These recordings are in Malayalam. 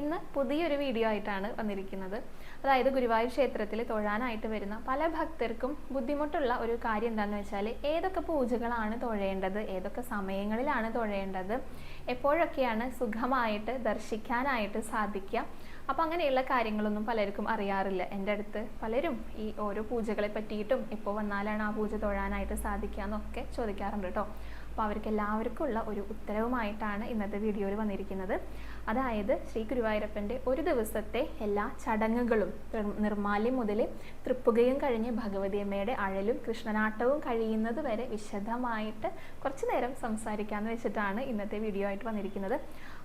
ഇന്ന് പുതിയൊരു വീഡിയോ ആയിട്ടാണ് വന്നിരിക്കുന്നത്. അതായത് ഗുരുവായൂർ ക്ഷേത്രത്തിൽ തൊഴാനായിട്ട് വരുന്ന പല ഭക്തർക്കും ബുദ്ധിമുട്ടുള്ള ഒരു കാര്യം എന്താണെന്ന് വെച്ചാൽ ഏതൊക്കെ പൂജകളാണ് തൊഴേണ്ടത്? ഏതൊക്കെ സമയങ്ങളിലാണ് തൊഴേണ്ടത്? എപ്പോഴൊക്കെയാണ് സുഖമായിട്ട് ദർശിക്കാനായിട്ട് സാധിക്കുക? അപ്പം അങ്ങനെയുള്ള കാര്യങ്ങളൊന്നും പലർക്കും അറിയാറില്ല. എന്റെ അടുത്ത് പലരും ഈ ഓരോ പൂജകളെ പറ്റിയിട്ടും ഇപ്പോൾ വന്നാലാണ് ആ പൂജ തൊഴാനായിട്ട് സാധിക്കുക എന്നൊക്കെ ചോദിക്കാറുണ്ട് കേട്ടോ അപ്പോൾ അവർക്ക് എല്ലാവർക്കും ഉള്ള ഒരു ഉത്തരവുമായിട്ടാണ് ഇന്നത്തെ വീഡിയോയിൽ വന്നിരിക്കുന്നത്. അതായത് ശ്രീ ഗുരുവായൂരപ്പന്റെ ഒരു ദിവസത്തെ എല്ലാ ചടങ്ങുകളും നിർമാല്യം മുതൽ തൃപ്പുകയും കഴിഞ്ഞ് ഭഗവതി അമ്മയുടെ അഴലും കൃഷ്ണനാട്ടവും കഴിയുന്നത് വരെ വിശദമായിട്ട് കുറച്ച് നേരം സംസാരിക്കാമെന്ന് വെച്ചിട്ടാണ് ഇന്നത്തെ വീഡിയോ ആയിട്ട് വന്നിരിക്കുന്നത്.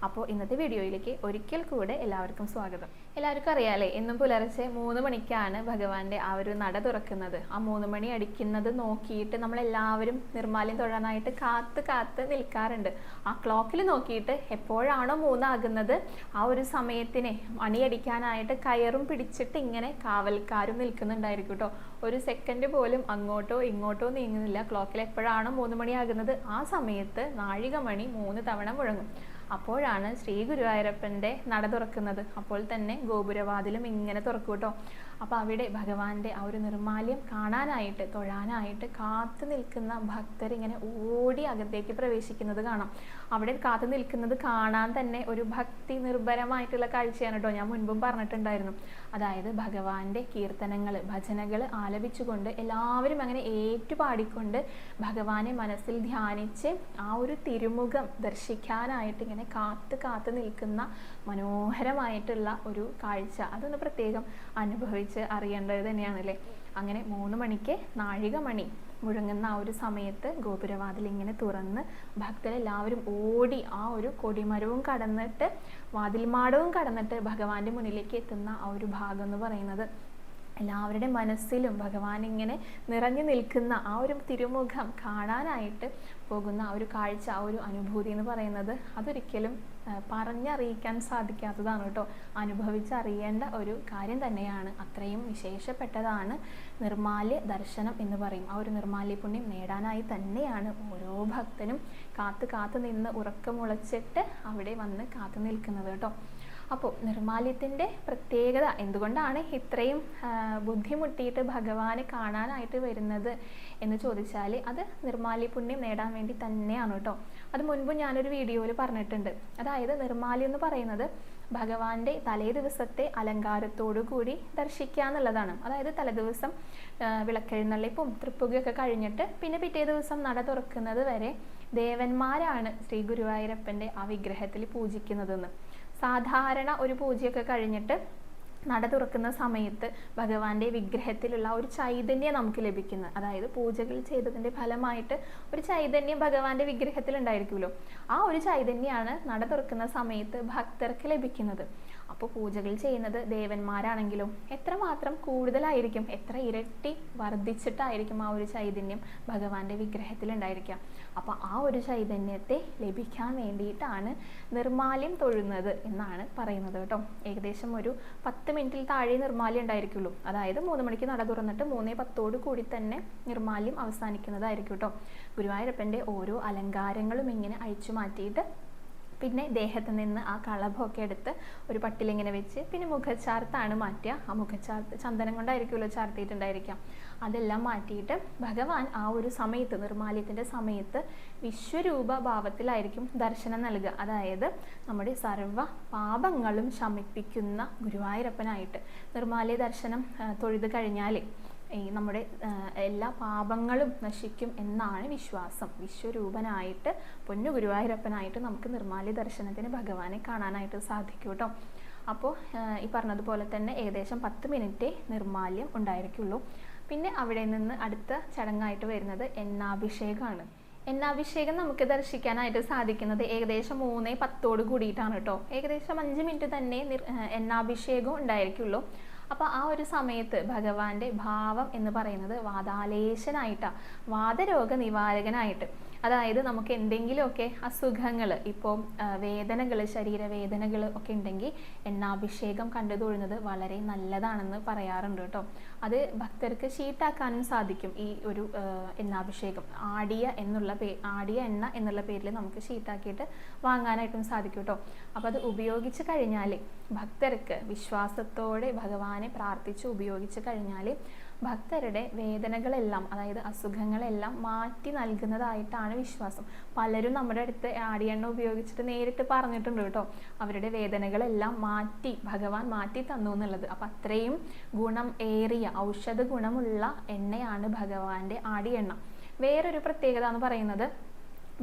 അപ്പോൾ ഇന്നത്തെ വീഡിയോയിലേക്ക് ഒരിക്കൽ കൂടെ എല്ലാവർക്കും സ്വാഗതം. എല്ലാവർക്കും അറിയാലേ എന്നും പുലർച്ചെ മൂന്ന് മണിക്കാണ് ഭഗവാന്റെ ആ ഒരു നട തുറക്കുന്നത്. ആ മൂന്ന് മണി അടിക്കുന്നത് നോക്കിയിട്ട് നമ്മളെല്ലാവരും നിർമ്മാല്യം തൊഴാനായിട്ട് കാത്ത് കാത്ത് നിൽക്കാറുണ്ട്. ആ ക്ലോക്കിൽ നോക്കിയിട്ട് എപ്പോഴാണോ മൂന്നാകുന്നത് ആ ഒരു സമയത്തിനെ മണിയടിക്കാനായിട്ട് കയറും പിടിച്ചിട്ട് ഇങ്ങനെ കാവൽക്കാരും നിൽക്കുന്നുണ്ടായിരിക്കും കേട്ടോ ഒരു സെക്കൻഡ് പോലും അങ്ങോട്ടോ ഇങ്ങോട്ടോ നീങ്ങുന്നില്ല. ക്ലോക്കിൽ എപ്പോഴാണോ മൂന്ന് മണിയാകുന്നത് ആ സമയത്ത് നാഴികമണി മൂന്ന് തവണ മുഴങ്ങും. അപ്പോഴാണ് ശ്രീ ഗുരുവായൂരപ്പന്റെ നട തുറക്കുന്നത്. അപ്പോൾ തന്നെ ഗോപുരവാതിലും ഇങ്ങനെ തുറക്കും കേട്ടോ. അപ്പോൾ അവിടെ ഭഗവാന്റെ ആ ഒരു നിർമാല്യം കാണാനായിട്ട് തൊഴാനായിട്ട് കാത്തു നിൽക്കുന്ന ഭക്തർ ഇങ്ങനെ ഓടി അകത്തേക്ക് പ്രവേശിക്കുന്നത് കാണാം. അവിടെ കാത്തു നിൽക്കുന്നത് കാണാൻ തന്നെ ഒരു ഭക്തി നിർഭരമായിട്ടുള്ള കാഴ്ചയാണ് കേട്ടോ ഞാൻ മുൻപും പറഞ്ഞിട്ടുണ്ടായിരുന്നു. അതായത് ഭഗവാന്റെ കീർത്തനങ്ങൾ ഭജനകൾ ആലപിച്ചുകൊണ്ട് എല്ലാവരും അങ്ങനെ ഏറ്റുപാടിക്കൊണ്ട് ഭഗവാനെ മനസ്സിൽ ധ്യാനിച്ച് ആ ഒരു തിരുമുഖം ദർശിക്കാനായിട്ട് ഇങ്ങനെ കാത്ത് കാത്ത് നിൽക്കുന്ന മനോഹരമായിട്ടുള്ള ഒരു കാഴ്ച. അതൊന്ന് പ്രത്യേകം അനുഭവിച്ച് അറിയേണ്ടത് തന്നെയാണല്ലേ? അങ്ങനെ മൂന്ന് മണിക്ക് നാഴിക മണി മുഴങ്ങുന്ന ആ ഒരു സമയത്ത് ഗോപുരവാതിൽ ഇങ്ങനെ തുറന്ന് ഭക്തരെല്ലാവരും ഓടി ആ ഒരു കൊടിമരവും കടന്നിട്ട് വാതിൽമാടവും കടന്നിട്ട് ഭഗവാന്റെ മുന്നിലേക്ക് എത്തുന്ന ആ ഒരു ഭാഗം എന്ന് പറയുന്നത്. എല്ലാവരുടെ മനസ്സിലും ഭഗവാൻ ഇങ്ങനെ നിറഞ്ഞു നിൽക്കുന്ന ആ ഒരു തിരുമുഖം കാണാനായിട്ട് പോകുന്ന ആ ഒരു കാഴ്ച ആ ഒരു അനുഭൂതി എന്ന് പറയുന്നത് അതൊരിക്കലും പറഞ്ഞറിയിക്കാൻ സാധിക്കാത്തതാണ് കേട്ടോ. അനുഭവിച്ചറിയേണ്ട ഒരു കാര്യം തന്നെയാണ്. അത്രയും വിശേഷപ്പെട്ടതാണ് നിർമാല്യ ദർശനം എന്ന് പറയും. ആ ഒരു നിർമാല്യ പുണ്യം നേടാനായി തന്നെയാണ് ഓരോ ഭക്തനും കാത്തു കാത്തു നിന്ന് ഉറക്കമുളച്ചിട്ട് അവിടെ വന്ന് കാത്തു നിൽക്കുന്നത് കേട്ടോ. അപ്പോൾ നിർമാല്യത്തിന്റെ പ്രത്യേകത എന്തുകൊണ്ടാണ് ഇത്രയും ബുദ്ധിമുട്ടിയിട്ട് ഭഗവാനെ കാണാനായിട്ട് വരുന്നത് എന്ന് ചോദിച്ചാൽ അത് നിർമാല്യ പുണ്യം നേടാൻ വേണ്ടി തന്നെയാണ് കേട്ടോ. അത് മുൻപ് ഞാനൊരു വീഡിയോയിൽ പറഞ്ഞിട്ടുണ്ട്. അതായത് നിർമാല്യം എന്ന് പറയുന്നത് ഭഗവാന്റെ തലേ ദിവസത്തെ അലങ്കാരത്തോടു കൂടി ദർശിക്കുക എന്നുള്ളതാണ്. അതായത് തലേദിവസം വിളക്കെഴുന്നള്ളിപ്പും തൃപ്പുകയൊക്കെ കഴിഞ്ഞിട്ട് പിന്നെ പിറ്റേ ദിവസം നട തുറക്കുന്നത് വരെ ദേവന്മാരാണ് ശ്രീ ഗുരുവായൂരപ്പന്റെ ആ വിഗ്രഹത്തിൽ പൂജിക്കുന്നതെന്ന്. സാധാരണ ഒരു പൂജയൊക്കെ കഴിഞ്ഞിട്ട് നട തുറക്കുന്ന സമയത്ത് ഭഗവാന്റെ വിഗ്രഹത്തിലുള്ള ഒരു ചൈതന്യം നമുക്ക് ലഭിക്കുന്നത് അതായത് പൂജകൾ ചെയ്തതിന്റെ ഫലമായിട്ട് ഒരു ചൈതന്യം ഭഗവാന്റെ വിഗ്രഹത്തിൽ ഉണ്ടായിരിക്കുമല്ലോ. ആ ഒരു ചൈതന്യമാണ് നട തുറക്കുന്ന സമയത്ത് ഭക്തർക്ക് ലഭിക്കുന്നത്. അപ്പോൾ പൂജകൾ ചെയ്യുന്നത് ദേവന്മാരാണെങ്കിലും എത്രമാത്രം കൂടുതലായിരിക്കും എത്ര ഇരട്ടി വർദ്ധിച്ചിട്ടായിരിക്കും ആ ഒരു ചൈതന്യം ഭഗവാന്റെ വിഗ്രഹത്തിൽ ഉണ്ടായിരിക്കുക. അപ്പോൾ ആ ഒരു ചൈതന്യത്തെ ലഭിക്കാൻ വേണ്ടിയിട്ടാണ് നിർമാല്യം തൊഴുന്നത് എന്നാണ് പറയുന്നത് കേട്ടോ. ഏകദേശം ഒരു പത്ത് മിനിറ്റിൽ താഴെ നിർമാല്യം ഉണ്ടായിരിക്കുള്ളൂ. അതായത് മൂന്ന് മണിക്ക് നട തുറന്നിട്ട് മൂന്നേ പത്തോട് കൂടി തന്നെ നിർമാല്യം അവസാനിക്കുന്നതായിരിക്കും കേട്ടോ. ഗുരുവായൂരപ്പന്റെ ഓരോ അലങ്കാരങ്ങളും ഇങ്ങനെ അഴിച്ചു മാറ്റിയിട്ട് പിന്നെ ദേഹത്ത് നിന്ന് ആ കളഭമൊക്കെ എടുത്ത് ഒരു പട്ടിലിങ്ങനെ വെച്ച് പിന്നെ മുഖച്ചാർത്താണ് മാറ്റുക. ആ മുഖച്ചാർത്ത് ചന്ദനം കൊണ്ടായിരിക്കുമല്ലോ ചാർത്തിയിട്ടുണ്ടായിരിക്കാം. അതെല്ലാം മാറ്റിയിട്ട് ഭഗവാൻ ആ ഒരു സമയത്ത് നിർമാല്യത്തിന്റെ സമയത്ത് വിശ്വരൂപ ഭാവത്തിലായിരിക്കും ദർശനം നൽകുക. അതായത് നമ്മുടെ സർവ പാപങ്ങളും ശമിപ്പിക്കുന്ന ഗുരുവായൂരപ്പനായിട്ട് നിർമാല്യ ദർശനം തൊഴുത് കഴിഞ്ഞാൽ ഈ നമ്മുടെ എല്ലാ പാപങ്ങളും നശിക്കും എന്നാണ് വിശ്വാസം. വിശ്വരൂപനായിട്ട് പൊന്നു ഗുരുവായൂരപ്പനായിട്ട് നമുക്ക് നിർമാല്യ ദർശനത്തിന് ഭഗവാനെ കാണാനായിട്ട് സാധിക്കും കേട്ടോ. അപ്പോൾ ഈ പറഞ്ഞതുപോലെ തന്നെ ഏകദേശം പത്ത് മിനിറ്റ് നിർമാല്യം ഉണ്ടായിരിക്കുള്ളൂ. പിന്നെ അവിടെ നിന്ന് അടുത്ത ചടങ്ങായിട്ട് വരുന്നത് എണ്ണാഭിഷേകമാണ് എണ്ണാഭിഷേകം നമുക്ക് ദർശിക്കാനായിട്ട് സാധിക്കുന്നത് ഏകദേശം മൂന്നേ പത്തോട് കൂടിയിട്ടാണ് കേട്ടോ. ഏകദേശം അഞ്ച് മിനിറ്റ് തന്നെ എണ്ണാഭിഷേകം ഉണ്ടായിരിക്കുള്ളൂ. അപ്പോൾ ആ ഒരു സമയത്ത് ഭഗവാന്റെ ഭാവം എന്ന് പറയുന്നത് വാതാലേശനായിട്ടാണ് വാദരോഗ നിവാരകനായിട്ട് അതായത് നമുക്ക് എന്തെങ്കിലുമൊക്കെ അസുഖങ്ങൾ ഇപ്പോൾ വേദനകൾ ശരീരവേദനകൾ ഒക്കെ ഉണ്ടെങ്കിൽ എണ്ണാഭിഷേകം കണ്ടു തൊഴുന്നത് വളരെ നല്ലതാണെന്ന് പറയാറുണ്ട് കേട്ടോ. അത് ഭക്തർക്ക് ഷീട്ടാക്കാനും സാധിക്കും ഈ ഒരു എണ്ണാഭിഷേകം ആടിയ എന്നുള്ള പേ ആടിയ എണ്ണ എന്നുള്ള പേരിൽ നമുക്ക് ഷീട്ടാക്കിയിട്ട് വാങ്ങാനായിട്ടും സാധിക്കും കേട്ടോ. അപ്പോൾ അത് ഉപയോഗിച്ച് കഴിഞ്ഞാൽ ഭക്തർക്ക് വിശ്വാസത്തോടെ ഭഗവാനെ പ്രാർത്ഥിച്ച് ഉപയോഗിച്ച് കഴിഞ്ഞാൽ ഭക്തരുടെ വേദനകളെല്ലാം അതായത് അസുഖങ്ങളെല്ലാം മാറ്റി നൽകുന്നതായിട്ടാണ് വിശ്വാസം. പലരും നമ്മുടെ അടുത്ത് ആടിയെണ്ണ ഉപയോഗിച്ചിട്ട് നേരിട്ട് പറഞ്ഞിട്ടുണ്ട് കേട്ടോ. അവരുടെ വേദനകളെല്ലാം മാറ്റി ഭഗവാൻ മാറ്റി തന്നു എന്നുള്ളത്. അപ്പം അത്രയും ഗുണം ഏറിയ ഔഷധ ഗുണമുള്ള എണ്ണയാണ് ഭഗവാന്റെ ആടിയെണ്ണ. വേറൊരു പ്രത്യേകത എന്ന് പറയുന്നത്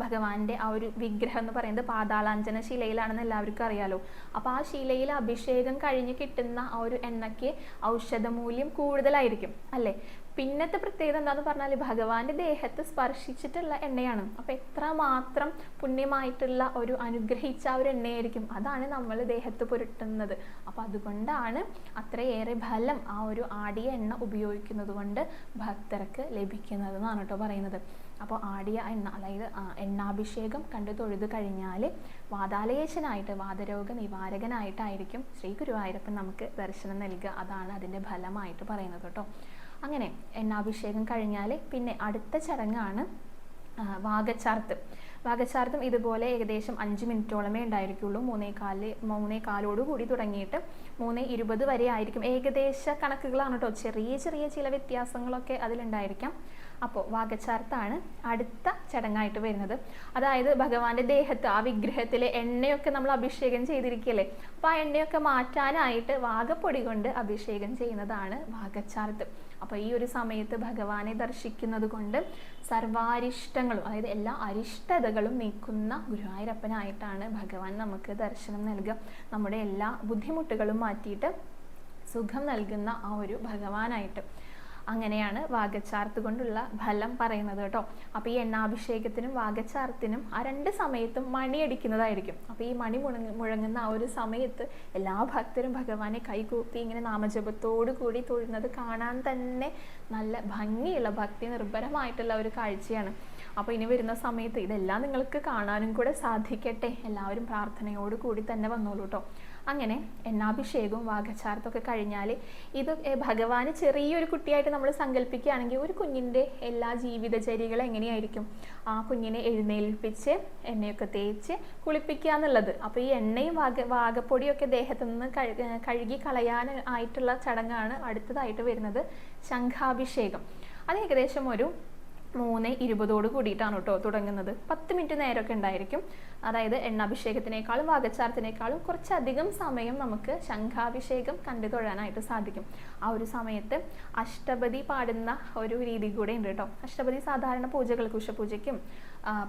ഭഗവാന്റെ ആ ഒരു വിഗ്രഹം എന്ന് പറയുന്നത് പാതാളാഞ്ജന ശിലയിലാണെന്ന് എല്ലാവർക്കും അറിയാലോ. അപ്പോൾ ആ ശിലയിൽ അഭിഷേകം കഴിഞ്ഞ് കിട്ടുന്ന ആ ഒരു എണ്ണയ്ക്ക് ഔഷധമൂല്യം കൂടുതലായിരിക്കും അല്ലേ? പിന്നത്തെ പ്രത്യേകത എന്താന്ന് പറഞ്ഞാൽ ഭഗവാന്റെ ദേഹത്ത് സ്പർശിച്ചിട്ടുള്ള എണ്ണയാണ്. അപ്പോൾ എത്ര മാത്രം പുണ്യമായിട്ടുള്ള ഒരു അനുഗ്രഹിച്ച ഒരു എണ്ണയായിരിക്കും. അതാണ് നമ്മൾ ദേഹത്ത് പുരട്ടുന്നത്. അപ്പോൾ അതുകൊണ്ടാണ് അത്രയേറെ ഫലം ആ ഒരു ആടിയ എണ്ണ ഉപയോഗിക്കുന്നത് കൊണ്ട് ഭക്തർക്ക് ലഭിക്കുന്നത് എന്നാണ് കേട്ടോ പറയുന്നത്. അപ്പോൾ ആടിയ എണ്ണ അതായത് എണ്ണാഭിഷേകം കണ്ടു തൊഴുത് കഴിഞ്ഞാൽ വാതാലയേശനായിട്ട് വാതരോഗ നിവാരകനായിട്ടായിരിക്കും ശ്രീ ഗുരുവായൂരപ്പൻ നമുക്ക് ദർശനം നൽകുക. അതാണ് അതിന്റെ ഫലമായിട്ട് പറയുന്നത് കേട്ടോ. അങ്ങനെ എണ്ണാഭിഷേകം കഴിഞ്ഞാൽ പിന്നെ അടുത്ത ചടങ്ങാണ് വാഗച്ചാർത്ത് വാഗച്ചാർത്തും ഇതുപോലെ ഏകദേശം അഞ്ച് മിനിറ്റോളമേ ഉണ്ടായിരിക്കുള്ളൂ. മൂന്നേ കാൽ മൂന്നേ കാലോട് കൂടി തുടങ്ങിയിട്ട് മൂന്ന് ഇരുപത് വരെ ആയിരിക്കും. ഏകദേശ കണക്കുകളാണ് കേട്ടോ. ചെറിയ ചെറിയ ചില വ്യത്യാസങ്ങളൊക്കെ അതിലുണ്ടായിരിക്കാം. അപ്പോൾ വാഗച്ചാർത്താണ് അടുത്ത ചടങ്ങായിട്ട് വരുന്നത്. അതായത് ഭഗവാന്റെ ദേഹത്ത് ആ വിഗ്രഹത്തിലെ എണ്ണയൊക്കെ നമ്മൾ അഭിഷേകം ചെയ്തിരിക്കുകയല്ലേ? അപ്പോൾ ആ എണ്ണയൊക്കെ മാറ്റാനായിട്ട് വാഗപ്പൊടി കൊണ്ട് അഭിഷേകം ചെയ്യുന്നതാണ് വാഗച്ചാർത്ത് അപ്പോൾ ഈ ഒരു സമയത്ത് ഭഗവാനെ ദർശിക്കുന്നത് കൊണ്ട് സർവാരിഷ്ടങ്ങളും അതായത് എല്ലാ അരിഷ്ടതകളും നീക്കുന്ന ഗുരുവായൂരപ്പനായിട്ടാണ് ഭഗവാൻ നമുക്ക് ദർശനം നൽകുക. നമ്മുടെ എല്ലാ ബുദ്ധിമുട്ടുകളും മാറ്റിയിട്ട് സുഖം നൽകുന്ന ആ ഒരു ഭഗവാനായിട്ട്. അങ്ങനെയാണ് വാഗച്ചാർത്ത് കൊണ്ടുള്ള ഫലം പറയുന്നത് കേട്ടോ. അപ്പോൾ ഈ എണ്ണാഭിഷേകത്തിനും വാഗച്ചാർത്തിനും ആ രണ്ട് സമയത്തും മണിയടിക്കുന്നതായിരിക്കും അപ്പോൾ ഈ മണി മുഴങ്ങ മുഴങ്ങുന്ന ആ ഒരു സമയത്ത് എല്ലാ ഭക്തരും ഭഗവാനെ കൈകൂപ്പി ഇങ്ങനെ നാമജപത്തോടു കൂടി തൊഴുന്നത് കാണാൻ തന്നെ നല്ല ഭംഗിയുള്ള ഭക്തി നിർഭരമായിട്ടുള്ള ഒരു കാഴ്ചയാണ്. അപ്പോൾ ഇനി വരുന്ന സമയത്ത് ഇതെല്ലാം നിങ്ങൾക്ക് കാണാനും കൂടെ സാധിക്കട്ടെ. എല്ലാവരും പ്രാർത്ഥനയോട് കൂടി തന്നെ വന്നോളൂ കേട്ടോ. അങ്ങനെ എണ്ണാഭിഷേകവും വാഗച്ചാർത്തും കഴിഞ്ഞാൽ ഇത് ഭഗവാന് ചെറിയൊരു കുട്ടിയായിട്ട് നമ്മൾ സങ്കല്പിക്കുകയാണെങ്കിൽ ഒരു കുഞ്ഞിന്റെ എല്ലാ ജീവിതചര്യകളും എങ്ങനെയായിരിക്കും? ആ കുഞ്ഞിനെ എഴുന്നേൽപ്പിച്ച് എണ്ണയൊക്കെ തേച്ച് കുളിപ്പിക്കുക എന്നുള്ളത്. അപ്പോൾ ഈ എണ്ണയും വാഗ വാഗപ്പൊടിയൊക്കെ ദേഹത്തു നിന്ന് കഴു കഴുകി കളയാൻ ആയിട്ടുള്ള ചടങ്ങാണ് അടുത്തതായിട്ട് വരുന്നത് ശംഖാഭിഷേകം. അത് ഏകദേശം ഒരു മൂന്ന് ഇരുപതോട് കൂടിയിട്ടാണ് കേട്ടോ തുടങ്ങുന്നത്. പത്ത് മിനിറ്റ് നേരമൊക്കെ ഉണ്ടായിരിക്കും. അതായത് എണ്ണാഭിഷേകത്തിനേക്കാളും വാഗച്ചാരത്തിനേക്കാളും കുറച്ചധികം സമയം നമുക്ക് ശംഖാഭിഷേകം കണ്ടു തൊഴാനായിട്ട് സാധിക്കും. ആ ഒരു സമയത്ത് അഷ്ടപതി പാടുന്ന ഒരു രീതി കൂടെ ഉണ്ട് കേട്ടോ. അഷ്ടപതി സാധാരണ പൂജകൾക്ക് ഉഷപൂജയ്ക്കും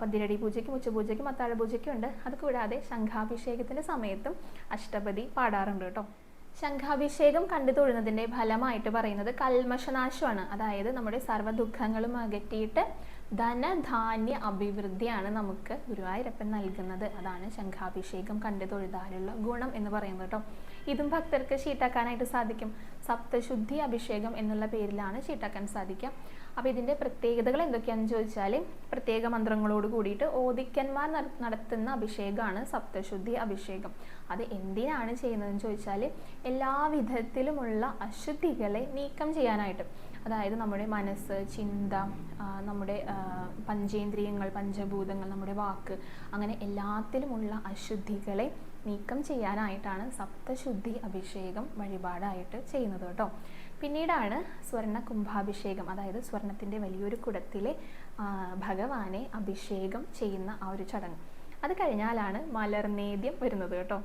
പതിരടി പൂജയ്ക്കും ഉച്ചപൂജയ്ക്കും അത്താഴ പൂജയ്ക്കും ഉണ്ട്. അത് കൂടാതെ ശംഖാഭിഷേകത്തിന്റെ സമയത്തും അഷ്ടപതി പാടാറുണ്ട് കേട്ടോ. ശംഖാഭിഷേകം കണ്ടു തൊഴുന്നതിന്റെ ഫലമായിട്ട് പറയുന്നത് കൽമശനാശമാണ് അതായത് നമ്മുടെ സർവ ദുഃഖങ്ങളും അകറ്റിയിട്ട് ധനധാന്യ അഭിവൃദ്ധിയാണ് നമുക്ക് ഗുരുവായൂരപ്പൻ നൽകുന്നത്. അതാണ് ശംഖാഭിഷേകം കണ്ടു തൊഴുതാലുള്ള ഗുണം എന്ന് പറയുന്നത് കേട്ടോ ഇതും ഭക്തർക്ക് ചീട്ടാക്കാനായിട്ട് സാധിക്കും. സപ്തശുദ്ധി അഭിഷേകം എന്നുള്ള പേരിലാണ് ചീട്ടാക്കാൻ സാധിക്കുക. അപ്പോൾ ഇതിന്റെ പ്രത്യേകതകൾ എന്തൊക്കെയാണെന്ന് ചോദിച്ചാൽ പ്രത്യേക മന്ത്രങ്ങളോട് കൂടിയിട്ട് ഓദിക്കന്മാർ നടത്തുന്ന അഭിഷേകമാണ് സപ്തശുദ്ധി അഭിഷേകം. അത് എന്തിനാണ് ചെയ്യുന്നതെന്ന് ചോദിച്ചാൽ എല്ലാ വിധത്തിലുമുള്ള അശുദ്ധികളെ നീക്കം ചെയ്യാനായിട്ട്. അതായത് നമ്മുടെ മനസ്സ് ചിന്ത നമ്മുടെ പഞ്ചേന്ദ്രിയങ്ങൾ പഞ്ചഭൂതങ്ങൾ നമ്മുടെ വാക്ക് അങ്ങനെ എല്ലാത്തിലുമുള്ള അശുദ്ധികളെ നീക്കം ചെയ്യാനായിട്ടാണ് സപ്തശുദ്ധി അഭിഷേകം വഴിപാടായിട്ട് ചെയ്യുന്നത് കേട്ടോ. പിന്നീടാണ് സ്വർണ കുംഭാഭിഷേകം അതായത് സ്വർണത്തിന്റെ വലിയൊരു കുടത്തിലെ ഭഗവാനെ അഭിഷേകം ചെയ്യുന്ന ആ ഒരു ചടങ്ങ്. അത് കഴിഞ്ഞാലാണ് മലർനേദ്യം വരുന്നത് കേട്ടോ.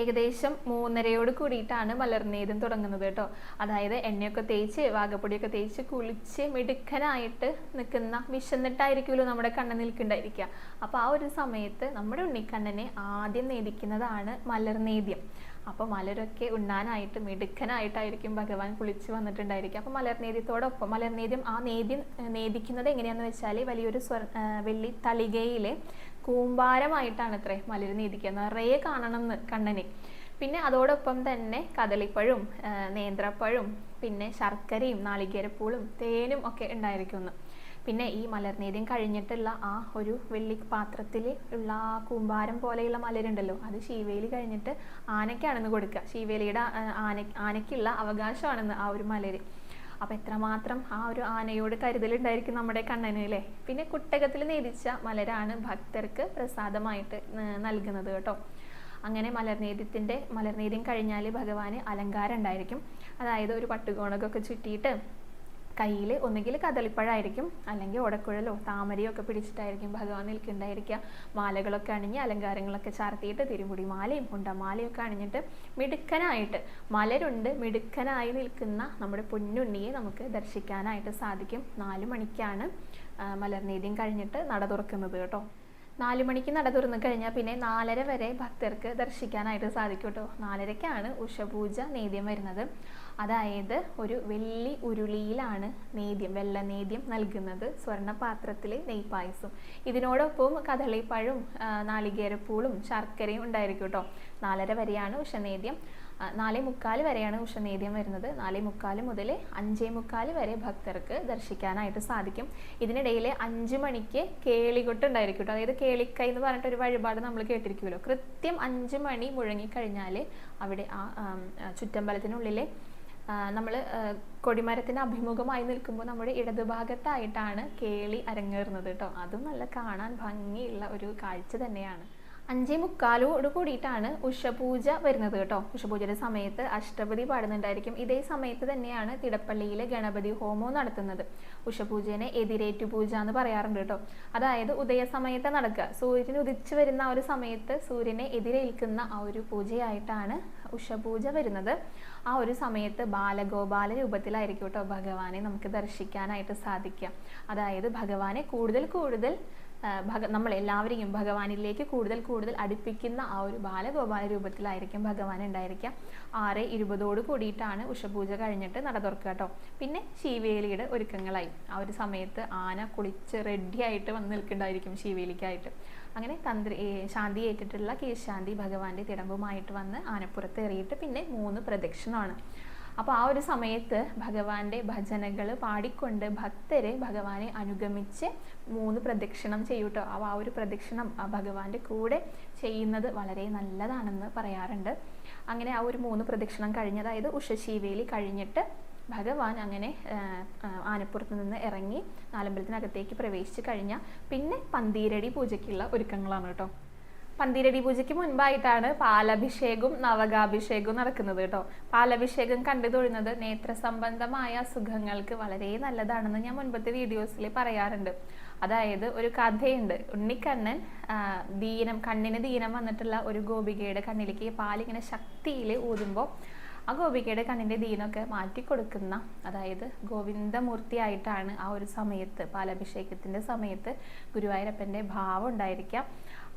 ഏകദേശം മൂന്നരയോട് കൂടിയിട്ടാണ് മലർനേദ്യം തുടങ്ങുന്നത് കേട്ടോ. അതായത് എണ്ണയൊക്കെ തേച്ച് വാഗപ്പൊടിയൊക്കെ തേച്ച് കുളിച്ച് മിടുക്കനായിട്ട് നിൽക്കുന്ന വിശന്നിട്ടായിരിക്കുമല്ലോ നമ്മുടെ കണ്ണൻ നിൽക്കുന്നുണ്ടായിരിക്കുക. അപ്പോൾ ആ ഒരു സമയത്ത് നമ്മുടെ ഉണ്ണിക്കണ്ണനെ ആദ്യം നേദിക്കുന്നതാണ് മലർനേദ്യം. അപ്പോൾ മലരൊക്കെ ഉണ്ണാനായിട്ട് മിടുക്കനായിട്ടായിരിക്കും ഭഗവാൻ കുളിച്ച് വന്നിട്ടുണ്ടായിരിക്കും. അപ്പോൾ മലർനേദ്യത്തോടൊപ്പം മലർനേദ്യം ആ നേദ്യം നേദിക്കുന്നത് എങ്ങനെയാണെന്ന് വെച്ചാൽ വലിയൊരു സ്വർ വെള്ളി തളികയിലെ കൂമ്പാരമായിട്ടാണ് അത്രേ മലര് നീതിക്കുക നിറയെ കാണണം എന്ന് കണ്ണനെ. പിന്നെ അതോടൊപ്പം തന്നെ കദളിപ്പഴും നേന്ത്രപ്പഴും പിന്നെ ശർക്കരയും നാളികേരപ്പൂളും തേനും ഒക്കെ ഉണ്ടായിരിക്കുന്നു. പിന്നെ ഈ മലർനേദ്യം കഴിഞ്ഞിട്ടുള്ള ആ ഒരു വെള്ളി പാത്രത്തിൽ ഉള്ള ആ കൂമ്പാരം പോലെയുള്ള മലരുണ്ടല്ലോ അത് ശീവേലി കഴിഞ്ഞിട്ട് ആനയ്ക്കാണെന്ന് കൊടുക്കുക ശീവേലിയുടെ ആന ആനയ്ക്കുള്ള അവകാശമാണെന്ന് ആ ഒരു മലര്. അപ്പോൾ എത്രമാത്രം ആ ഒരു ആനയോട് കരുതലുണ്ടായിരിക്കും നമ്മുടെ കണ്ണന് അല്ലേ? പിന്നെ കുട്ടകത്തിൽ നേദിച്ച മലരാണ് ഭക്തർക്ക് പ്രസാദമായിട്ട് നൽകുന്നത് കേട്ടോ. അങ്ങനെ മലർനേദ്യത്തിന്റെ മലർനേദ്യം കഴിഞ്ഞാൽ ഭഗവാന് അലങ്കാരം ഉണ്ടായിരിക്കും. അതായത് ഒരു പട്ടുകോണകൊക്കെ ചുറ്റിയിട്ട് കയ്യിൽ ഒന്നുകിൽ കദളിപ്പഴമായിരിക്കും അല്ലെങ്കിൽ ഓടക്കുഴലോ താമരയോ ഒക്കെ പിടിച്ചിട്ടായിരിക്കും ഭഗവാൻ നിൽക്കുന്നുണ്ടായിരിക്കുക. മാലകളൊക്കെ അണിഞ്ഞ് അലങ്കാരങ്ങളൊക്കെ ചാർത്തിയിട്ട് തിരുമുടി മാലയും ഉണ്ടമാലയും ഒക്കെ അണിഞ്ഞിട്ട് മിടുക്കനായിട്ട് മലരുണ്ട് മിടുക്കനായി നിൽക്കുന്ന നമ്മുടെ പൊന്നുണ്ണിയെ നമുക്ക് ദർശിക്കാനായിട്ട് സാധിക്കും. നാല് മണിക്കാണ് മലർനീതിയും കഴിഞ്ഞിട്ട് നട തുറക്കുന്നത് കേട്ടോ. നാല് മണിക്ക് നട തുറന്നു കഴിഞ്ഞാൽ പിന്നെ നാലര വരെ ഭക്തർക്ക് ദർശിക്കാനായിട്ട് സാധിക്കും കേട്ടോ. നാലരയ്ക്കാണ് ഉഷപൂജ നേദ്യം വരുന്നത്. അതായത് ഒരു വെള്ളി ഉരുളിയിലാണ് നേദ്യം വെള്ള നേദ്യം നൽകുന്നത് സ്വർണപാത്രത്തിലെ നെയ്പായസം. ഇതിനോടൊപ്പം കദളിപ്പഴും നാളികേരപ്പൂളും ശർക്കരയും ഉണ്ടായിരിക്കും കേട്ടോ നാലര വരെയാണ് ഉഷനേദ്യം. നാലേ മുക്കാൽ വരെയാണ് ഉഷനേദ്യം വരുന്നത്. നാലേ മുക്കാൽ മുതൽ അഞ്ചേ മുക്കാൽ വരെ ഭക്തർക്ക് ദർശിക്കാനായിട്ട് സാധിക്കും. ഇതിനിടയിൽ അഞ്ച് മണിക്ക് കേളികൊട്ട് ഉണ്ടായിരിക്കും അതായത് കേളിക്കൈ എന്ന് പറഞ്ഞിട്ട് ഒരു വഴിപാട് നമ്മൾ കേട്ടിരിക്കുമല്ലോ കൃത്യം അഞ്ച് മണി മുഴങ്ങിക്കഴിഞ്ഞാൽ അവിടെ ആ, ചുറ്റമ്പലത്തിനുള്ളിലെ നമ്മൾ കൊടിമരത്തിന് അഭിമുഖമായി നിൽക്കുമ്പോൾ നമ്മുടെ ഇടതുഭാഗത്തായിട്ടാണ് കേളി അരങ്ങേറുന്നത് കേട്ടോ. അതും നല്ല കാണാൻ ഭംഗിയുള്ള ഒരു കാഴ്ച തന്നെയാണ്. അഞ്ചേ മുക്കാലോട് കൂടിയിട്ടാണ് ഉഷപൂജ വരുന്നത് കേട്ടോ. ഉഷപൂജയുടെ സമയത്ത് അഷ്ടപതി പാടുന്നുണ്ടായിരിക്കും. ഇതേ സമയത്ത് തന്നെയാണ് തിടപ്പള്ളിയിലെ ഗണപതി ഹോമവും നടത്തുന്നത്. ഉഷപൂജനെ എതിരേറ്റു പൂജ എന്ന് പറയാറുണ്ട് കേട്ടോ. അതായത് ഉദയസമയത്ത് നടക്കുക. സൂര്യൻ ഉദിച്ചു വരുന്ന ആ ഒരു സമയത്ത് സൂര്യനെ എതിരേൽക്കുന്ന ആ ഒരു പൂജയായിട്ടാണ് ഉഷപൂജ വരുന്നത്. ആ ഒരു സമയത്ത് ബാലഗോപാല രൂപത്തിലായിരിക്കും കേട്ടോ ഭഗവാനെ നമുക്ക് ദർശിക്കാനായിട്ട് സാധിക്കാം അതായത് ഭഗവാനെ കൂടുതൽ കൂടുതൽ ഭഗ ഭഗ നമ്മളെല്ലാവരെയും ഭഗവാനിലേക്ക് കൂടുതൽ കൂടുതൽ അടുപ്പിക്കുന്ന ആ ഒരു ബാലഗോപാല രൂപത്തിലായിരിക്കും ഭഗവാൻ ഉണ്ടായിരിക്കുക. ആറ് ഇരുപതോട് കൂടിയിട്ടാണ് ഉഷപൂജ കഴിഞ്ഞിട്ട് നട തുറക്കുക കേട്ടോ. പിന്നെ ശിവേലിയുടെ ഒരുക്കങ്ങളായി. ആ ഒരു സമയത്ത് ആന കുളിച്ച് റെഡിയായിട്ട് വന്ന് നിൽക്കുന്നുണ്ടായിരിക്കും ശീവേലിക്കായിട്ട്. അങ്ങനെ തന്ത്രി ശാന്തി ഏറ്റിട്ടുള്ള കേശാന്തി ഭഗവാന്റെ തിടമ്പുമായിട്ട് വന്ന് ആനപ്പുറത്ത് എറിയിട്ട് പിന്നെ മൂന്ന് പ്രദക്ഷിണമാണ്. അപ്പോൾ ആ ഒരു സമയത്ത് ഭഗവാന്റെ ഭജനകൾ പാടിക്കൊണ്ട് ഭക്തരെ ഭഗവാനെ അനുഗമിച്ച് മൂന്ന് പ്രദക്ഷിണം ചെയ്യൂട്ടോ. അപ്പോൾ ആ ഒരു പ്രദക്ഷിണം ഭഗവാന്റെ കൂടെ ചെയ്യുന്നത് വളരെ നല്ലതാണെന്ന് പറയാറുണ്ട്. അങ്ങനെ ആ ഒരു മൂന്ന് പ്രദക്ഷിണം കഴിഞ്ഞ് അതായത് ഉഷശീവേലി കഴിഞ്ഞിട്ട് ഭഗവാൻ അങ്ങനെ ആനപ്പുറത്ത് നിന്ന് ഇറങ്ങി നാലമ്പലത്തിനകത്തേക്ക് പ്രവേശിച്ച് കഴിഞ്ഞാൽ പിന്നെ പന്തീരടി പൂജയ്ക്കുള്ള ഒരുക്കങ്ങളാണ് കേട്ടോ. പന്തീരടി പൂജയ്ക്ക് മുൻപായിട്ടാണ് പാലഭിഷേകവും നവകാഭിഷേകവും നടക്കുന്നത് കേട്ടോ. പാലഭിഷേകം കണ്ടു തൊഴുന്നത് നേത്ര സംബന്ധമായ അസുഖങ്ങൾക്ക് വളരെ നല്ലതാണെന്ന് ഞാൻ മുൻപത്തെ വീഡിയോസിൽ പറയാറുണ്ട്. അതായത് ഒരു കഥയുണ്ട്. ഉണ്ണിക്കണ്ണൻ ദീനം കണ്ണിന് ദീനം വന്നിട്ടുള്ള ഒരു ഗോപികയുടെ കണ്ണിലേക്ക് പാലിങ്ങനെ ശക്തിയിൽ ഊതുമ്പോൾ ആ ഗോപികയുടെ കണ്ണിന്റെ ദീനൊക്കെ മാറ്റിക്കൊടുക്കുന്ന അതായത് ഗോവിന്ദമൂർത്തിയായിട്ടാണ് ആ ഒരു സമയത്ത് പാലഭിഷേകത്തിന്റെ സമയത്ത് ഗുരുവായൂരപ്പന്റെ ഭാവം ഉണ്ടായിരിക്കാം.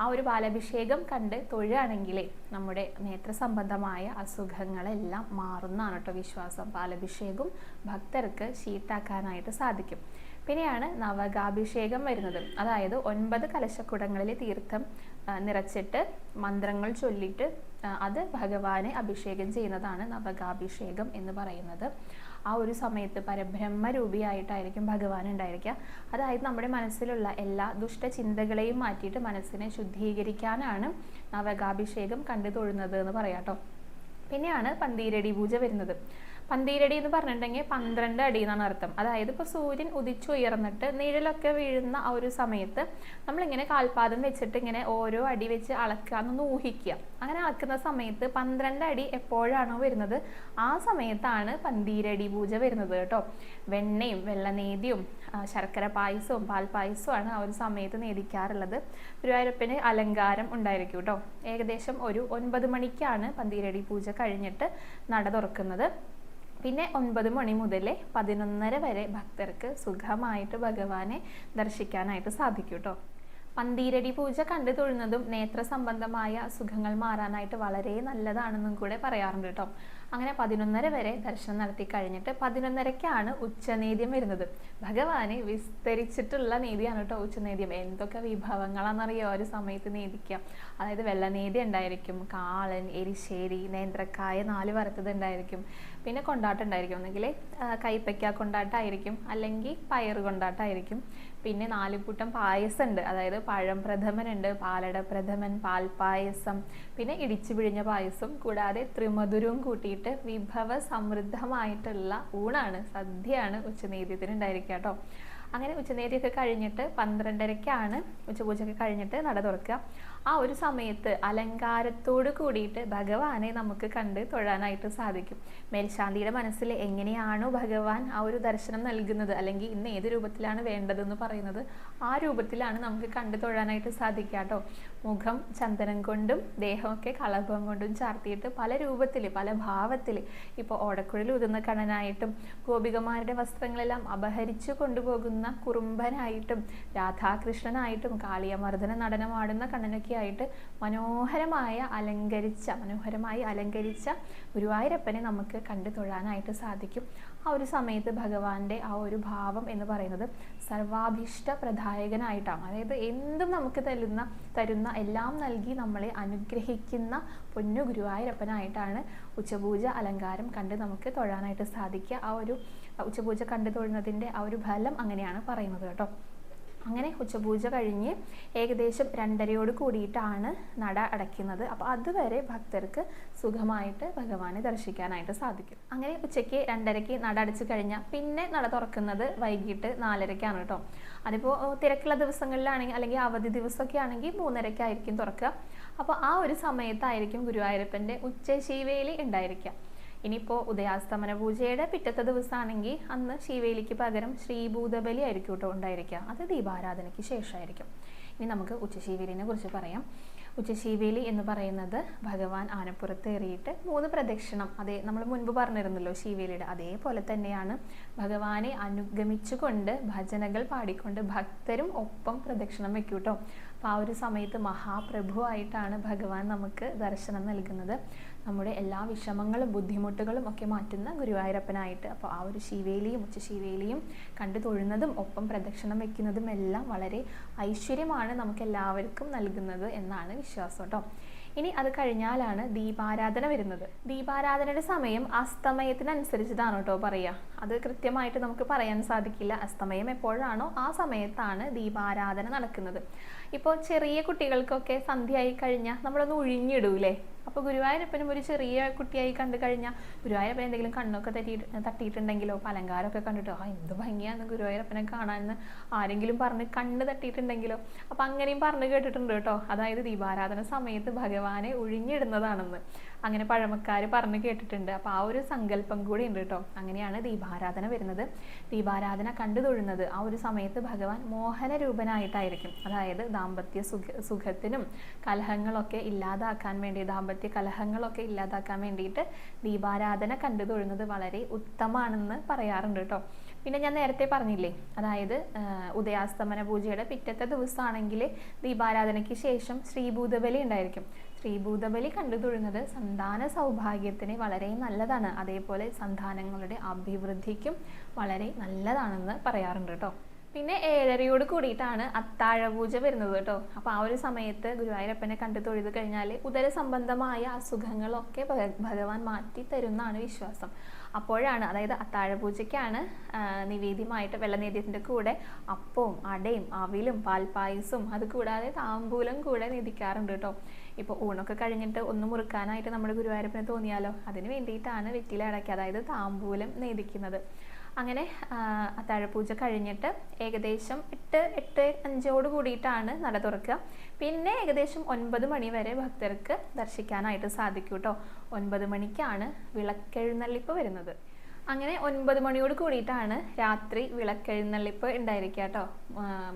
ആ ഒരു പാലഭിഷേകം കണ്ട് തൊഴുകയാണെങ്കിലേ നമ്മുടെ നേത്ര സംബന്ധമായ അസുഖങ്ങളെല്ലാം മാറുന്നതാണ് കേട്ടോ വിശ്വാസം. പാലഭിഷേകം ഭക്തർക്ക് ശീത്താക്കാനായിട്ട് സാധിക്കും. പിന്നെയാണ് നവകാഭിഷേകം വരുന്നത്. അതായത് ഒൻപത് കലശക്കുടങ്ങളിൽ തീർത്ഥം നിറച്ചിട്ട് മന്ത്രങ്ങൾ ചൊല്ലിയിട്ട് അത് ഭഗവാനെ അഭിഷേകം ചെയ്യുന്നതാണ് നവകാഭിഷേകം എന്ന് പറയുന്നത്. ആ ഒരു സമയത്ത് പരബ്രഹ്മരൂപിയായിട്ടായിരിക്കും ഭഗവാൻ ഉണ്ടായിരിക്കുക. അതായത് നമ്മുടെ മനസ്സിലുള്ള എല്ലാ ദുഷ്ടചിന്തകളെയും മാറ്റിയിട്ട് മനസ്സിനെ ശുദ്ധീകരിക്കാനാണ് നവകാഭിഷേകം കണ്ടു തൊഴുന്നത് എന്ന് പറയാം കേട്ടോ. പിന്നെയാണ് പന്തീരടി പൂജ വരുന്നത്. പന്തീരടി എന്ന് പറഞ്ഞിട്ടുണ്ടെങ്കിൽ പന്ത്രണ്ട് അടി എന്നാണ് അർത്ഥം. അതായത് ഇപ്പോൾ സൂര്യൻ ഉദിച്ചുയർന്നിട്ട് നിഴലൊക്കെ വീഴുന്ന ആ ഒരു സമയത്ത് നമ്മളിങ്ങനെ കാൽപാദം വെച്ചിട്ട് ഇങ്ങനെ ഓരോ അടി വെച്ച് അളക്കുക എന്നൊന്ന് ഊഹിക്കുക. അങ്ങനെ അളക്കുന്ന സമയത്ത് പന്ത്രണ്ട് അടി എപ്പോഴാണോ വരുന്നത്? ആ സമയത്താണ് പന്തീരടി പൂജ വരുന്നത് കേട്ടോ. വെണ്ണയും വെള്ളനേദ്യവും ശർക്കര പായസവും പാൽപ്പായസവുമാണ് ആ ഒരു സമയത്ത് നേദിക്കാറുള്ളത്. ഗുരുവായൂരപ്പന് അലങ്കാരം ഉണ്ടായിരിക്കും കേട്ടോ. ഏകദേശം ഒരു ഒൻപത് മണിക്കാണ് പന്തീരടി പൂജ കഴിഞ്ഞിട്ട് നട തുറക്കുന്നത്. പിന്നെ ഒൻപത് മണി മുതൽ പതിനൊന്നര വരെ ഭക്തർക്ക് സുഖമായിട്ട് ഭഗവാനെ ദർശിക്കാനായിട്ട് സാധിക്കും കേട്ടോ പന്തീരടി പൂജ കണ്ടു തൊഴുന്നതും നേത്ര സംബന്ധമായ അസുഖങ്ങൾ മാറാനായിട്ട് വളരെ നല്ലതാണെന്നും കൂടെ പറയാറുണ്ട് കേട്ടോ. അങ്ങനെ പതിനൊന്നര വരെ ദർശനം നടത്തി കഴിഞ്ഞിട്ട് പതിനൊന്നരക്കാണ് ഉച്ചനേദ്യം വരുന്നത്. ഭഗവാന് വിസ്തരിച്ചിട്ടുള്ള നീതിയാണ് കേട്ടോ ഉച്ചനേദ്യം എന്തൊക്കെ വിഭവങ്ങളാണെന്നറിയോ? ഒരു സമയത്ത് നേദിക്കുക അതായത് വെള്ളനേദ്യം ഉണ്ടായിരിക്കും കാളൻ എരിശ്ശേരി നേന്ത്രക്കായ നാല് വറുത്തത് ഉണ്ടായിരിക്കും. പിന്നെ കൊണ്ടാട്ടം ഉണ്ടായിരിക്കും. ഒന്നെങ്കിൽ കൈപ്പയ്ക്ക കൊണ്ടാട്ടമായിരിക്കും അല്ലെങ്കിൽ പയർ കൊണ്ടാട്ടമായിരിക്കും പിന്നെ നാല് കൂട്ടം പായസം ഉണ്ട് അതായത് പഴം പ്രഥമനുണ്ട് പാലട പ്രഥമൻ പാൽപ്പായസം പിന്നെ ഇടിച്ചു പിഴിഞ്ഞ പായസം കൂടാതെ ത്രിമധുരവും കൂട്ടിയിട്ട് വിഭവ സമൃദ്ധമായിട്ടുള്ള ഊണാണ്. സദ്യയാണ് ഉച്ചനേദ്യത്തിന് ഉണ്ടായിരിക്കുക കേട്ടോ. അങ്ങനെ ഉച്ചനേദ്യമൊക്കെ കഴിഞ്ഞിട്ട് പന്ത്രണ്ടരയ്ക്കാണ് ഉച്ചപൂജയൊക്കെ കഴിഞ്ഞിട്ട് നട തുറക്കുക. ആ ഒരു സമയത്ത് അലങ്കാരത്തോട് കൂടിയിട്ട് ഭഗവാനെ നമുക്ക് കണ്ട് തൊഴാനായിട്ട് സാധിക്കും. മേൽശാന്തിയുടെ മനസ്സിൽ എങ്ങനെയാണോ ഭഗവാൻ ആ ഒരു ദർശനം നൽകുന്നത് അല്ലെങ്കിൽ ഇന്ന് ഏത് രൂപത്തിലാണ് വേണ്ടതെന്ന് പറയുന്നത് ആ രൂപത്തിലാണ് നമുക്ക് കണ്ട് തൊഴാനായിട്ട് സാധിക്കുക കേട്ടോ. മുഖം ചന്ദനം കൊണ്ടും ദേഹമൊക്കെ കളഭം കൊണ്ടും ചാർത്തിയിട്ട് പല രൂപത്തിൽ പല ഭാവത്തിൽ ഇപ്പോൾ ഓടക്കുഴൽ ഊതുന്ന കണനായിട്ടും ഗോപികമാരുടെ വസ്ത്രങ്ങളെല്ലാം അപഹരിച്ചു കൊണ്ടുപോകുന്ന കുറുമ്പനായിട്ടും രാധാകൃഷ്ണനായിട്ടും കാളിയമർദ്ദന നടനമാടുന്ന കണ്ണനൊക്കെ ആയിട്ട് മനോഹരമായ അലങ്കരിച്ച മനോഹരമായി അലങ്കരിച്ച ഗുരുവായൂരപ്പനെ നമുക്ക് കണ്ടു തൊഴാനായിട്ട് സാധിക്കും. ആ ഒരു സമയത്ത് ഭഗവാന്റെ ആ ഒരു ഭാവം എന്ന് പറയുന്നത് സർവാഭീഷ്ട പ്രദായകനായിട്ടാണ് അതായത് എന്തും നമുക്ക് തരുന്ന തരുന്ന എല്ലാം നൽകി നമ്മളെ അനുഗ്രഹിക്കുന്ന പൊന്നു ഗുരുവായൂരപ്പനായിട്ടാണ് ഉച്ചപൂജ അലങ്കാരം കണ്ട് നമുക്ക് തൊഴാനായിട്ട് സാധിക്കുക. ആ ഒരു ഉച്ചപൂജ കണ്ടു തൊഴുന്നതിന്റെ ആ ഒരു ഫലം അങ്ങനെയാണ് പറയുന്നത് കേട്ടോ. അങ്ങനെ ഉച്ചപൂജ കഴിഞ്ഞ് ഏകദേശം രണ്ടരയോട് കൂടിയിട്ടാണ് നട അടയ്ക്കുന്നത്. അപ്പോൾ അതുവരെ ഭക്തർക്ക് സുഖമായിട്ട് ഭഗവാനെ ദർശിക്കാനായിട്ട് സാധിക്കും. അങ്ങനെ ഉച്ചയ്ക്ക് രണ്ടരയ്ക്ക് നട അടച്ചു കഴിഞ്ഞാൽ പിന്നെ നട തുറക്കുന്നത് വൈകിട്ട് നാലരയ്ക്കാണ് കേട്ടോ. അതിപ്പോൾ തിരക്കുള്ള ദിവസങ്ങളിലാണെങ്കിൽ അല്ലെങ്കിൽ അവധി ദിവസമൊക്കെ ആണെങ്കിൽ മൂന്നരയ്ക്കായിരിക്കും തുറക്കുക. അപ്പോൾ ആ ഒരു സമയത്തായിരിക്കും ഗുരുവായൂരപ്പന്റെ ഉച്ചശീവേലി ഉണ്ടായിരിക്കുക. ഇനിയിപ്പോൾ ഉദയാസ്തമന പൂജയുടെ പിറ്റത്തെ ദിവസമാണെങ്കിൽ അന്ന് ശിവേലിക്ക് പകരം ശ്രീഭൂതബലി ആയിരിക്കും കേട്ടോ ഉണ്ടായിരിക്കുക. അത് ദീപാരാധനയ്ക്ക് ശേഷമായിരിക്കും. ഇനി നമുക്ക് ഉച്ചശീവേലിനെ കുറിച്ച് പറയാം. ഉച്ചശീവേലി എന്ന് പറയുന്നത് ഭഗവാൻ ആനപ്പുറത്ത് ഏറിയിട്ട് മൂന്ന് പ്രദക്ഷിണം. അതേ നമ്മൾ മുൻപ് പറഞ്ഞിരുന്നല്ലോ ശീവേലിയുടെ. അതേപോലെ തന്നെയാണ് ഭഗവാനെ അനുഗമിച്ചുകൊണ്ട് ഭജനകൾ പാടിക്കൊണ്ട് ഭക്തരും ഒപ്പം പ്രദക്ഷിണം വെക്കും കേട്ടോ. അപ്പോൾ ആ ഒരു സമയത്ത് മഹാപ്രഭുവായിട്ടാണ് ഭഗവാൻ നമുക്ക് ദർശനം നൽകുന്നത്. നമ്മുടെ എല്ലാ വിഷമങ്ങളും ബുദ്ധിമുട്ടുകളും ഒക്കെ മാറ്റുന്ന ഗുരുവായൂരപ്പനായിട്ട്. അപ്പോൾ ആ ഒരു ശിവേലിയും ഉച്ചശിവേലിയും കണ്ടു തൊഴുന്നതും ഒപ്പം പ്രദക്ഷിണം വയ്ക്കുന്നതും എല്ലാം വളരെ ഐശ്വര്യമാണ് നമുക്ക് എല്ലാവർക്കും നൽകുന്നത് എന്നാണ് വിശ്വാസം കേട്ടോ ഇനി അത് കഴിഞ്ഞാലാണ് ദീപാരാധന വരുന്നത്. ദീപാരാധനയുടെ സമയം അസ്തമയത്തിനനുസരിച്ചതാണ് കേട്ടോ പറയുക അത് കൃത്യമായിട്ട് നമുക്ക് പറയാൻ സാധിക്കില്ല. അസ്തമയം എപ്പോഴാണോ ആ സമയത്താണ് ദീപാരാധന നടക്കുന്നത്. ഇപ്പോൾ ചെറിയ കുട്ടികൾക്കൊക്കെ സന്ധ്യയായി കഴിഞ്ഞാൽ നമ്മളൊന്ന് ഒഴിഞ്ഞിടൂലേ അപ്പോൾ ഗുരുവായൂരപ്പനും ഒരു ചെറിയ കുട്ടിയായി കണ്ടു കഴിഞ്ഞാൽ ഗുരുവായൂരപ്പൻ എന്തെങ്കിലും കണ്ണൊക്കെ തട്ടിയിട്ട് തട്ടിയിട്ടുണ്ടെങ്കിലോ? അപ്പോൾ അലങ്കാരമൊക്കെ കണ്ടിട്ടോ ആ എന്ത് ഭംഗിയാണ് ഗുരുവായൂരപ്പനെ കാണാമെന്ന് ആരെങ്കിലും പറഞ്ഞ് കണ്ണ് തട്ടിയിട്ടുണ്ടെങ്കിലോ? അപ്പം അങ്ങനെയും പറഞ്ഞ് കേട്ടിട്ടുണ്ട് കേട്ടോ. അതായത് ദീപാരാധന സമയത്ത് ഭഗവാനെ ഒഴിഞ്ഞിടുന്നതാണെന്ന് അങ്ങനെ പഴമക്കാർ പറഞ്ഞു കേട്ടിട്ടുണ്ട്. അപ്പോൾ ആ ഒരു സങ്കല്പം കൂടി ഉണ്ട് കേട്ടോ അങ്ങനെയാണ് ദീപാരാധന വരുന്നത്. ദീപാരാധന കണ്ടു തൊഴുന്നത് ആ ഒരു സമയത്ത് ഭഗവാൻ മോഹന രൂപനായിട്ടായിരിക്കും അതായത് ദാമ്പത്യ സുഖ സുഖത്തിനും കലഹങ്ങളൊക്കെ ഇല്ലാതാക്കാൻ വേണ്ടി ദാമ്പത്യ കലഹങ്ങളൊക്കെ ഇല്ലാതാക്കാൻ വേണ്ടിയിട്ട് ദീപാരാധന കണ്ടു തൊഴുന്നത് വളരെ ഉത്തമമാണെന്ന് പറയാറുണ്ട് കേട്ടോ പിന്നെ ഞാൻ നേരത്തെ പറഞ്ഞില്ലേ അതായത് ഉദയാസ്തമന പൂജയുടെ പിറ്റത്തെ ദിവസമാണെങ്കിൽ ദീപാരാധനയ്ക്ക് ശേഷം ശ്രീഭൂതബലി ഉണ്ടായിരിക്കും. ശ്രീഭൂതബലി കണ്ടു തൊഴുന്നത് സന്താന സൗഭാഗ്യത്തിന് വളരെ നല്ലതാണ്. അതേപോലെ സന്താനങ്ങളുടെ അഭിവൃദ്ധിക്കും വളരെ നല്ലതാണെന്ന് പറയാറുണ്ട് കേട്ടോ പിന്നെ ഏഴരയോട് കൂടിയിട്ടാണ് അത്താഴപൂജ വരുന്നത് കേട്ടോ അപ്പോൾ ആ ഒരു സമയത്ത് ഗുരുവായൂരപ്പനെ കണ്ടു തൊഴുത് കഴിഞ്ഞാൽ ഉദര സംബന്ധമായ അസുഖങ്ങളൊക്കെ ഭഗവാൻ മാറ്റി തരുന്നാണ് വിശ്വാസം. അപ്പോഴാണ് അതായത് അത്താഴപൂജയ്ക്കാണ് നിവേദ്യമായിട്ട് വെള്ളനേദ്യത്തിന്റെ കൂടെ അപ്പവും അടയും അവിലും പാൽപ്പായസവും അത് കൂടാതെ താമ്പൂലം കൂടെ നിധിക്കാറുണ്ട് കേട്ടോ ഇപ്പോൾ ഊണൊക്കെ കഴിഞ്ഞിട്ട് ഒന്ന് മുറുക്കാനായിട്ട് നമ്മുടെ ഗുരുവായൂരപ്പന് തോന്നിയാലോ? അതിന് വേണ്ടിയിട്ടാണ് വെറ്റില അടയ്ക്കുക അതായത് താമ്പൂലം നേദിക്കുന്നത് അങ്ങനെ അത്താഴപൂജ കഴിഞ്ഞിട്ട് ഏകദേശം എട്ട് എട്ട് അഞ്ചോട് കൂടിയിട്ടാണ് നട തുറക്കുക. പിന്നെ ഏകദേശം ഒൻപത് മണി വരെ ഭക്തർക്ക് ദർശിക്കാനായിട്ട് സാധിക്കൂട്ടോ കേട്ടോ ഒൻപത് മണിക്കാണ് വിളക്കെഴുന്നള്ളിപ്പ് വരുന്നത്. അങ്ങനെ ഒൻപത് മണിയോട് കൂടിയിട്ടാണ് രാത്രി വിളക്കെഴുന്നള്ളിപ്പ് ഉണ്ടായിരിക്കുക കേട്ടോ.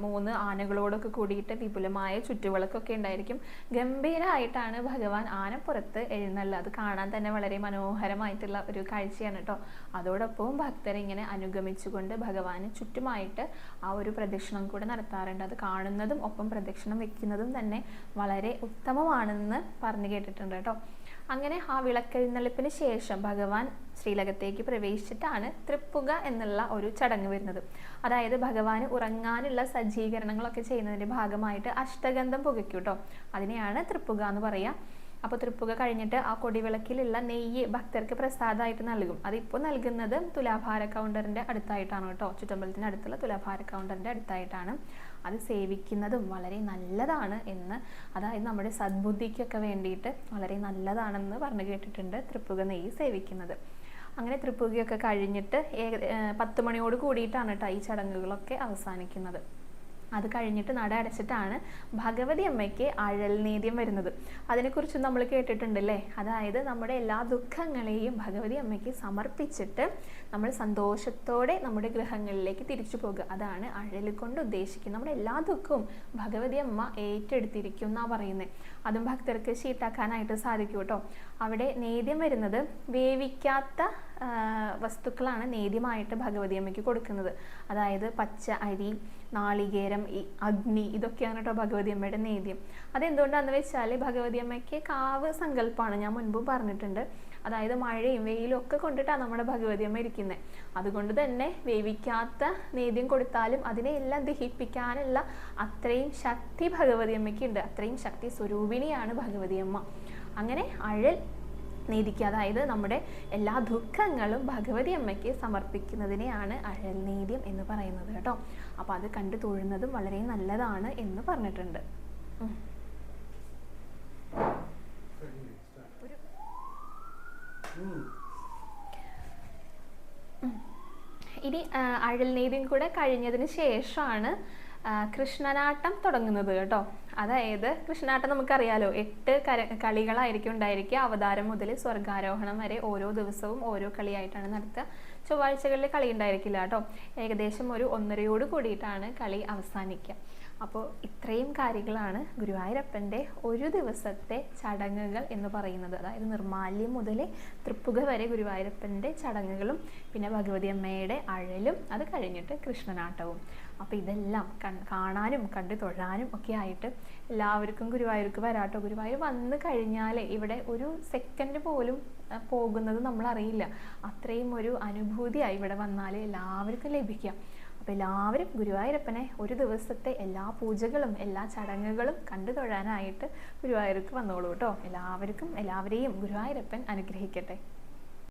മൂന്ന് ആനകളോടൊക്കെ കൂടിയിട്ട് വിപുലമായ ചുറ്റുവിളക്കൊക്കെ ഉണ്ടായിരിക്കും. ഗംഭീരമായിട്ടാണ് ഭഗവാൻ ആനപ്പുറത്ത് എഴുന്നള്ള. അത് കാണാൻ തന്നെ വളരെ മനോഹരമായിട്ടുള്ള ഒരു കാഴ്ചയാണ് കേട്ടോ. അതോടൊപ്പം ഭക്തരെ ഇങ്ങനെ അനുഗമിച്ചുകൊണ്ട് ഭഗവാന് ചുറ്റുമായിട്ട് ആ ഒരു പ്രദക്ഷിണം കൂടെ നടത്താറുണ്ട്. അത് കാണുന്നതും ഒപ്പം പ്രദക്ഷിണം വെക്കുന്നതും തന്നെ വളരെ ഉത്തമമാണെന്ന് പറഞ്ഞു കേട്ടിട്ടുണ്ട് കേട്ടോ. അങ്ങനെ ആ വിളക്കെഴുന്നള്ളിപ്പിന് ശേഷം ഭഗവാൻ ശ്രീലകത്തേക്ക് പ്രവേശിച്ചിട്ടാണ് തൃപ്പുക എന്നുള്ള ഒരു ചടങ്ങ് വരുന്നത്. അതായത് ഭഗവാന് ഉറങ്ങാനുള്ള സജ്ജീകരണങ്ങളൊക്കെ ചെയ്യുന്നതിന്റെ ഭാഗമായിട്ട് അഷ്ടഗന്ധം പുകയ്ക്കും കേട്ടോ അതിനെയാണ് തൃപ്പുക എന്ന് പറയുക അപ്പോൾ തൃപ്പുക കഴിഞ്ഞിട്ട് ആ കൊടിവിളക്കിലുള്ള നെയ്യ് ഭക്തർക്ക് പ്രസാദമായിട്ട് നൽകും. അതിപ്പോൾ നൽകുന്നത് തുലാഭാര കൗണ്ടറിന്റെ അടുത്തായിട്ടാണ് കേട്ടോ ചുറ്റമ്പലത്തിന്റെ അടുത്തുള്ള തുലാഭാര കൗണ്ടറിന്റെ അടുത്തായിട്ടാണ്. അത് സേവിക്കുന്നതും വളരെ നല്ലതാണ് എന്ന് അതായത് നമ്മുടെ സദ്ബുദ്ധിക്കൊക്കെ വേണ്ടിയിട്ട് വളരെ നല്ലതാണെന്ന് പറഞ്ഞു കേട്ടിട്ടുണ്ട് തൃപ്പുക നെയ്യ് സേവിക്കുന്നത്. അങ്ങനെ തൃപ്പുകയൊക്കെ കഴിഞ്ഞിട്ട് ഏക പത്ത് മണിയോട് കൂടിയിട്ടാണ് കേട്ടോ ഈ ചടങ്ങുകളൊക്കെ അവസാനിക്കുന്നത്. അത് കഴിഞ്ഞിട്ട് നട അടച്ചിട്ടാണ് ഭഗവതി അമ്മയ്ക്ക് അഴൽനേദ്യം വരുന്നത്. അതിനെക്കുറിച്ച് നമ്മൾ കേട്ടിട്ടുണ്ടല്ലേ? അതായത് നമ്മുടെ എല്ലാ ദുഃഖങ്ങളെയും ഭഗവതി അമ്മയ്ക്ക് സമർപ്പിച്ചിട്ട് നമ്മൾ സന്തോഷത്തോടെ നമ്മുടെ ഗൃഹങ്ങളിലേക്ക് തിരിച്ചു പോകുക. അതാണ് അഴൽ കൊണ്ട് ഉദ്ദേശിക്കുന്നത് നമ്മുടെ എല്ലാ ദുഃഖവും ഭഗവതി അമ്മ ഏറ്റെടുത്തിരിക്കും എന്നാണ് പറയുന്നത് അതും ഭക്തർക്ക് ഷീട്ടാക്കാനായിട്ട് സാധിക്കും കേട്ടോ. അവിടെ നേദ്യം വരുന്നത് വേവിക്കാത്ത വസ്തുക്കളാണ് നേദ്യമായിട്ട് ഭഗവതി അമ്മയ്ക്ക് കൊടുക്കുന്നത്. അതായത് പച്ച അരി നാളികേരം ഈ അഗ്നി ഇതൊക്കെയാണ് കേട്ടോ ഭഗവതി അമ്മയുടെ നേദ്യം. അതെന്തുകൊണ്ടാണെന്ന് വെച്ചാൽ ഭഗവതി അമ്മയ്ക്ക് കാവ് സങ്കല്പമാണ് ഞാൻ മുൻപും പറഞ്ഞിട്ടുണ്ട്. അതായത് മഴയും വെയിലും ഒക്കെ കൊണ്ടിട്ടാണ് നമ്മുടെ ഭഗവതി അമ്മ ഇരിക്കുന്നത് അതുകൊണ്ട് തന്നെ വേവിക്കാത്ത നേദ്യം കൊടുത്താലും അതിനെ എല്ലാം ദഹിപ്പിക്കാനുള്ള അത്രയും ശക്തി ഭഗവതി അമ്മയ്ക്ക് ഉണ്ട് അത്രയും ശക്തി സ്വരൂപിണിയാണ് ഭഗവതി അമ്മ. അങ്ങനെ അഴൽ നീതിക്ക് അതായത് നമ്മുടെ എല്ലാ ദുഃഖങ്ങളും ഭഗവതി അമ്മയ്ക്ക് സമർപ്പിക്കുന്നതിനെയാണ് അഴൽ നീദ്യം എന്ന് പറയുന്നത് കേട്ടോ. അപ്പോൾ അത് കണ്ടു തൊഴുന്നതും വളരെ നല്ലതാണ് എന്ന് പറഞ്ഞിട്ടുണ്ട്. ഇനി അഴൽ നീതിയും കൂടെ കഴിഞ്ഞതിന് ശേഷമാണ് കൃഷ്ണനാട്ടം തുടങ്ങുന്നത് കേട്ടോ. അതായത് കൃഷ്ണനാട്ടം നമുക്കറിയാലോ എട്ട് കര കളികളായിരിക്കും ഉണ്ടായിരിക്കുക. അവതാരം മുതൽ സ്വർഗാരോഹണം വരെ ഓരോ ദിവസവും ഓരോ കളിയായിട്ടാണ് നടത്തുക. ചൊവ്വാഴ്ചകളിൽ കളി ഉണ്ടായിരിക്കില്ല കേട്ടോ. ഏകദേശം ഒരു ഒന്നരയോട് കൂടിയിട്ടാണ് കളി അവസാനിക്കുക. അപ്പോൾ ഇത്രയും കാര്യങ്ങളാണ് ഗുരുവായൂരപ്പന്റെ ഒരു ദിവസത്തെ ചടങ്ങുകൾ എന്ന് പറയുന്നത്. അതായത് നിർമാല്യം മുതൽ തൃപ്പുക വരെ ഗുരുവായൂരപ്പന്റെ ചടങ്ങുകളും പിന്നെ ഭഗവതി അമ്മയുടെ അഴലും അത് കഴിഞ്ഞിട്ട് കൃഷ്ണനാട്ടവും. അപ്പോൾ ഇതെല്ലാം കാണാനും കണ്ട് തൊഴാനും ഒക്കെ ആയിട്ട് എല്ലാവർക്കും ഗുരുവായൂർക്ക് വരാട്ടോ. ഗുരുവായൂർ വന്നു കഴിഞ്ഞാൽ ഇവിടെ ഒരു സെക്കൻഡ് പോലും പോകുന്നത് നമ്മൾ അറിയില്ല അത്രയും ഒരു അനുഭൂതിയായി ഇവിടെ വന്നാൽ എല്ലാവർക്കും ലഭിക്കുക അപ്പോൾ എല്ലാവരും ഗുരുവായൂരപ്പനെ ഒരു ദിവസത്തെ എല്ലാ പൂജകളും എല്ലാ ചടങ്ങുകളും കണ്ടു തൊഴാനായിട്ട് ഗുരുവായൂർക്ക് വന്നോളൂ കേട്ടോ. എല്ലാവർക്കും എല്ലാവരെയും ഗുരുവായൂരപ്പൻ അനുഗ്രഹിക്കട്ടെ.